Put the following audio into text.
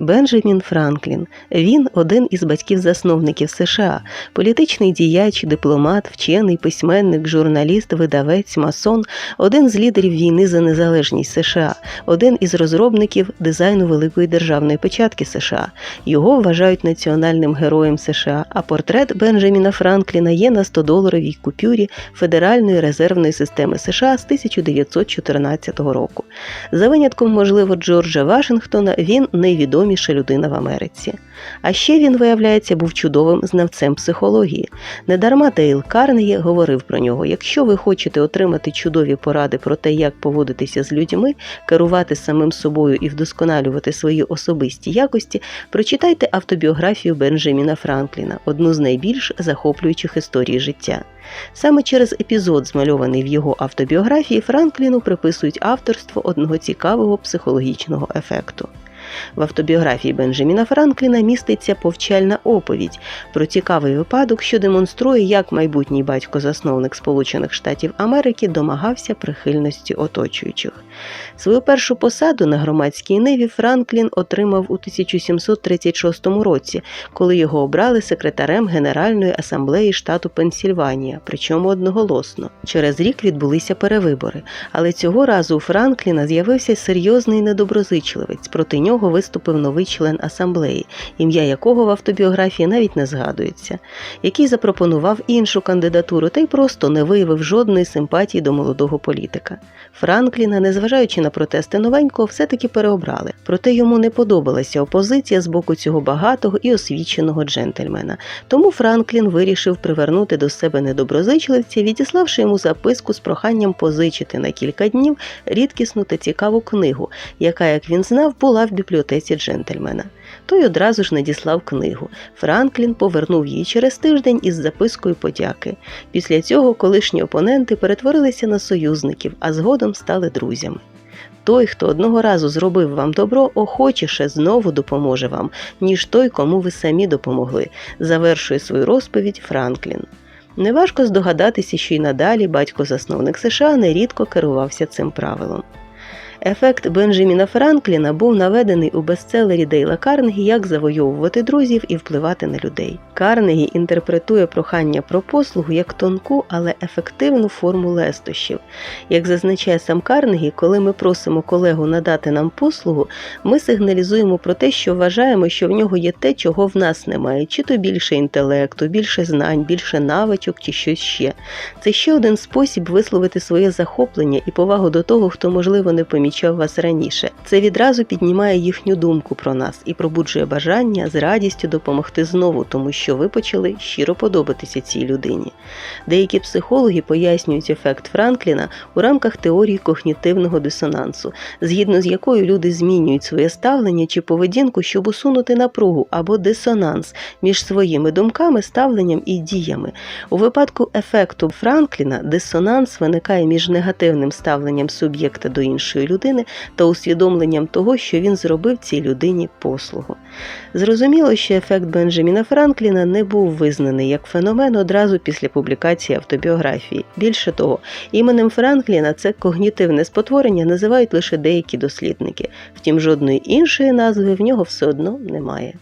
Бенджамін Франклін. Він один із батьків-засновників США, політичний діяч, дипломат, вчений, письменник, журналіст, видавець, масон, один з лідерів війни за незалежність США, один із розробників дизайну великої державної печатки США. Його вважають національним героєм США. А портрет Бенджаміна Франкліна є на 100-доларовій купюрі Федеральної резервної системи США з 1914 року. За винятком, можливо, Джорджа Вашингтона, він найвідоміша людина в Америці. А ще він, виявляється, був чудовим знавцем психології. Недарма Дейл Карнегі говорив про нього: якщо ви хочете отримати чудові поради про те, як поводитися з людьми, керувати самим собою і вдосконалювати свої особисті якості, прочитайте автобіографію Бенджаміна Франкліна, одну з найбільш захоплюючих історій життя. Саме через епізод, змальований в його автобіографії, Франкліну приписують авторство одного цікавого психологічного ефекту. В автобіографії Бенджаміна Франкліна міститься повчальна оповідь про цікавий випадок, що демонструє, як майбутній батько-засновник Сполучених Штатів Америки домагався прихильності оточуючих. Свою першу посаду на громадській ниві Франклін отримав у 1736 році, коли його обрали секретарем Генеральної асамблеї штату Пенсільванія, причому одноголосно. Через рік відбулися перевибори, але цього разу у Франкліна з'явився серйозний недоброзичливець. Проти нього виступив новий член асамблеї, ім'я якого в автобіографії навіть не згадується, який запропонував іншу кандидатуру та й просто не виявив жодної симпатії до молодого політика. Франкліна, незважаючи на протести новенького, все-таки переобрали. Проте йому не подобалася опозиція з боку цього багатого і освіченого джентльмена. Тому Франклін вирішив привернути до себе недоброзичливця, відіславши йому записку з проханням позичити на кілька днів рідкісну та цікаву книгу, яка, як він знав, була в бібліотеці джентльмена. Той одразу ж надіслав книгу. Франклін повернув її через тиждень із запискою подяки. Після цього колишні опоненти перетворилися на союзників, а згодом стали друзями. Той, хто одного разу зробив вам добро, охочіше знову допоможе вам, ніж той, кому ви самі допомогли, завершує свою розповідь Франклін. Неважко здогадатися, що й надалі батько-засновник США нерідко керувався цим правилом. Ефект Бенджаміна Франкліна був наведений у бестселері Дейла Карнегі Як завойовувати друзів і впливати на людей. Карнегі інтерпретує прохання про послугу як тонку, але ефективну форму лестощів. Як зазначає сам Карнегі, коли ми просимо колегу надати нам послугу, ми сигналізуємо про те, що вважаємо, що в нього є те, чого в нас немає, чи то більше інтелекту, більше знань, більше навичок, чи щось ще. Це ще один спосіб висловити своє захоплення і повагу до того, хто, можливо, не помічав вас раніше. Це відразу піднімає їхню думку про нас і пробуджує бажання з радістю допомогти знову, тому що ви почали щиро подобатися цій людині. Деякі психологи пояснюють ефект Франкліна у рамках теорії когнітивного дисонансу, згідно з якою люди змінюють своє ставлення чи поведінку, щоб усунути напругу або дисонанс між своїми думками, ставленням і діями. У випадку ефекту Франкліна дисонанс виникає між негативним ставленням суб'єкта до іншої людини та усвідомленням того, що він зробив цій людині послугу. Зрозуміло, що ефект Бенджаміна Франкліна не був визнаний як феномен одразу після публікації автобіографії. Більше того, іменем Франкліна це когнітивне спотворення називають лише деякі дослідники, втім жодної іншої назви в нього все одно немає.